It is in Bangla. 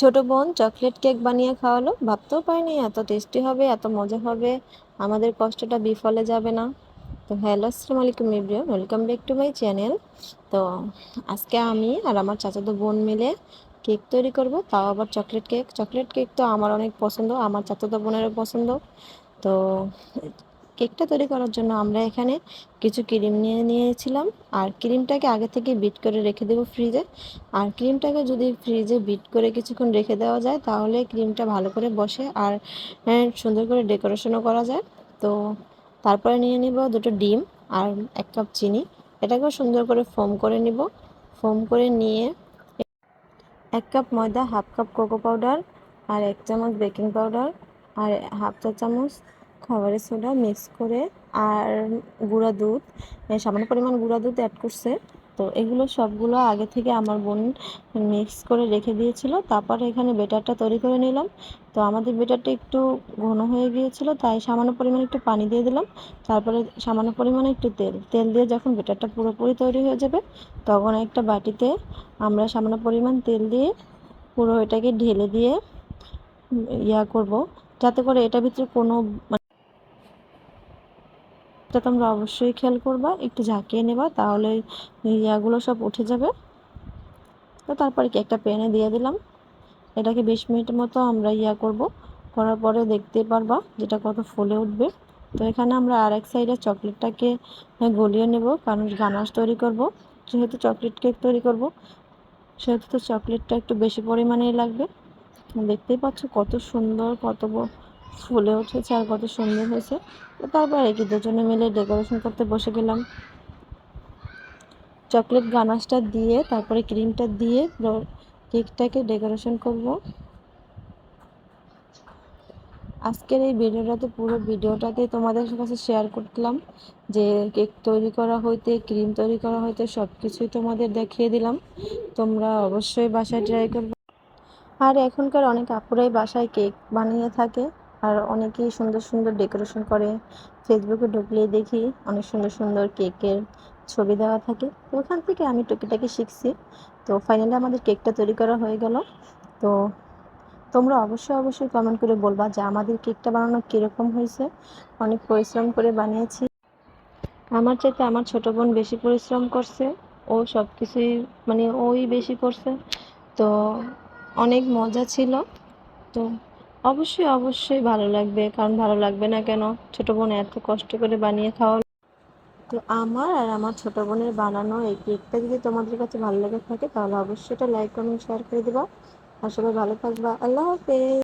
ছোট বোন চকলেট কেক বানিয়ে খাওয়ালো। ভাবতেও পারিনি, এত টেস্টি হবে, এত মজা হবে, আমাদের কষ্টটা বিফলে যাবে না। তো হ্যালো, আসসালামু আলাইকুম ইব্রিয়ান welcome back to my channel. তো আজকে আমি আর আমার চাচাতো বোন মিলে কেক তৈরি করব, তাও আবার চকলেট কেক। চকলেট কেক তো আমার অনেক পছন্দ, আমার চাচাতো বোনেরও পছন্দ। তো কেকটা তৈরি করার জন্য আমরা এখানে কিছু ক্রিম নিয়ে নিয়েছিলাম। আর ক্রিমটাকে আগে থেকে বিট করে রেখে দেবো ফ্রিজে। আর ক্রিমটাকে যদি ফ্রিজে বিট করে কিছুক্ষণ রেখে দেওয়া যায়, তাহলে ক্রিমটা ভালো করে বসে আর সুন্দর করে ডেকোরেশনও করা যায়। তো তারপরে নিয়ে নিব দুটো ডিম আর এক কাপ চিনি। এটাকেও সুন্দর করে ফোম করে নিব। ফোম করে নিয়ে এক কাপ ময়দা, হাফ কাপ কোকো পাউডার আর এক চামচ বেকিং পাউডার আর হাফ চা চামচ খাবারের সোডা মিক্স করে আর গুঁড়া দুধ সামান্য পরিমাণ গুঁড়া দুধ অ্যাড করছে। তো এগুলো সবগুলো আগে থেকে আমার বোন মিক্স করে রেখে দিয়েছিল। তারপর এখানে বেটারটা তৈরি করে নিলাম। তো আমাদের বেটারটা একটু ঘন হয়ে গিয়েছিল, তাই সামান্য পরিমাণে একটু পানি দিয়ে দিলাম। তারপরে সামান্য পরিমাণে একটু তেল তেল দিয়ে যখন বেটারটা পুরোপুরি তৈরি হয়ে যাবে, তখন একটা বাটিতে আমরা সামান্য পরিমাণ তেল দিয়ে পুরো এটাকে ঢেলে দিয়ে ইয়া করব। যাতে করে এটার ভিতরে কোনো এটা তোমরা অবশ্যই খেয়াল করবা, একটু ঝাঁকিয়ে নেবা, তাহলে ইয়াগুলো সব উঠে যাবে। তো তারপরে কেকটা প্যানে দিয়ে দিলাম। এটাকে বিশ মিনিটের মতো আমরা ইয়া করব, করার পরে দেখতে পারবা যেটা কত ফুলে উঠবে। তো এখানে আমরা আর এক সাইডে চকলেটটাকে গলিয়ে নেব, কারণ গানাশ তৈরি করব। যেহেতু চকলেট কেক তৈরি করব, সেহেতু তো চকলেটটা একটু বেশি পরিমাণেই লাগবে। দেখতেই পাচ্ছ কত সুন্দর, কত ফুলে উঠেছে আর কত সুন্দর হয়েছে। তারপরে কি, দুজনে মিলে ডেকোরেশন করতে বসে গেলাম। চকলেট গানাশটা দিয়ে, তারপরে ক্রিমটা দিয়ে কেকটাকে ডেকোরেশন করব। আজকের এই ভিডিওটাতে পুরো ভিডিওটাতে তোমাদের কাছে শেয়ার করলাম, যে কেক তৈরি করা হইতে ক্রিম তৈরি করা হইতে সব কিছুই তোমাদের দেখিয়ে দিলাম। তোমরা অবশ্যই বাসায় ট্রাই করবে। আর এখনকার অনেক আপুরাই বাসায় কেক বানিয়ে থাকে। আর অনেকেই সুন্দর সুন্দর ডেকোরেশন করে। ফেসবুকে ঢুকলেই দেখি অনেক সুন্দর সুন্দর কেকের ছবি দেওয়া থাকে। তো ওখান থেকে আমি টুকিটাকি শিখছি। তো ফাইনালি আমাদের কেকটা তৈরি করা হয়ে গেল। তো তোমরা অবশ্যই অবশ্যই কমেন্ট করে বলবা যে আমাদের কেকটা বানানো কীরকম হয়েছে। অনেক পরিশ্রম করে বানিয়েছি। আমার চাইতে আমার ছোট বোন বেশি পরিশ্রম করছে। ও সব কিছুই মানে ওই বেশি করছে। তো অনেক মজা ছিল। তো অবশ্যই অবশ্যই ভালো লাগবে। কারণ ভালো লাগবে না কেন? ছোট বোন এত কষ্ট করে বানিয়ে খাওয়া তো আমার আর আমার ছোট বোনের বানানো এই কেকটা যদি তোমাদের কাছে ভালো লেগে থাকে, তাহলে অবশ্যই এটা লাইক কমেন্ট শেয়ার করে দেবা। আর সবাই ভালো থাকবা। আল্লাহ হাফেজ।